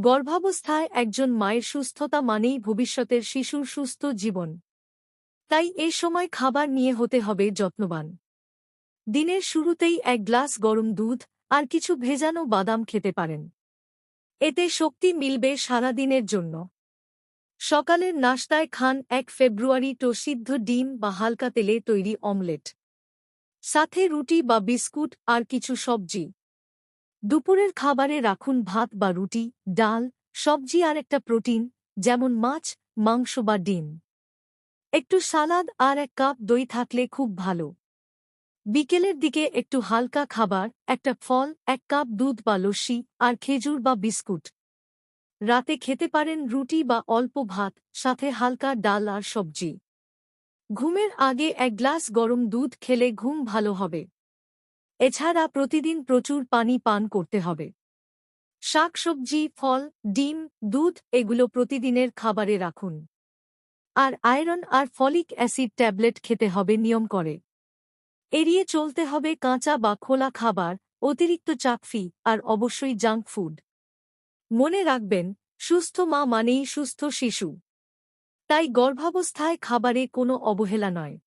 গর্ভাবস্থায় একজন মায়ের সুস্থতা মানেই ভবিষ্যতের শিশুর সুস্থ জীবন। তাই এ সময় খাবার নিয়ে হতে হবে যত্নবান। দিনের শুরুতেই এক গ্লাস গরম দুধ আর কিছু ভেজানো বাদাম খেতে পারেন। এতে শক্তি মিলবে সারাদিনের জন্য। সকালের নাশতায় খান এক ফেব্রুয়ারি টো সিদ্ধ ডিম বা হালকা তেলে তৈরি অমলেট। সাথে রুটি বা বিস্কুট আর কিছু সবজি। দুপুরের খাবারে রাখুন ভাত বা রুটি, ডাল, সবজি আর একটা প্রোটিন, যেমন মাছ, মাংস বা ডিম। একটু সালাদ আর এক কাপ দই থাকলে খুব ভালো। বিকেলের দিকে একটু হালকা খাবার, একটা ফল, এক কাপ দুধ বা লস্যি আর খেজুর বা বিস্কুট। রাতে খেতে পারেন রুটি বা অল্প ভাত, সাথে হালকা ডাল আর সবজি। ঘুমের আগে এক গ্লাস গরম দুধ খেলে ঘুম ভালো হবে। এছাড়া প্রতিদিন প্রচুর পানি পান করতে হবে। শাকসবজি, ফল, ডিম, দুধ এগুলো প্রতিদিনের খাবারে রাখুন। আর আয়রন আর ফলিক অ্যাসিড ট্যাবলেট খেতে হবে নিয়ম করে। এড়িয়ে চলতে হবে কাঁচা বা খোলা খাবার, অতিরিক্ত চাকফি আর অবশ্যই জাঙ্ক ফুড। মনে রাখবেন, সুস্থ মা মানেই সুস্থ শিশু। তাই গর্ভাবস্থায় খাবারে কোনো অবহেলা নয়।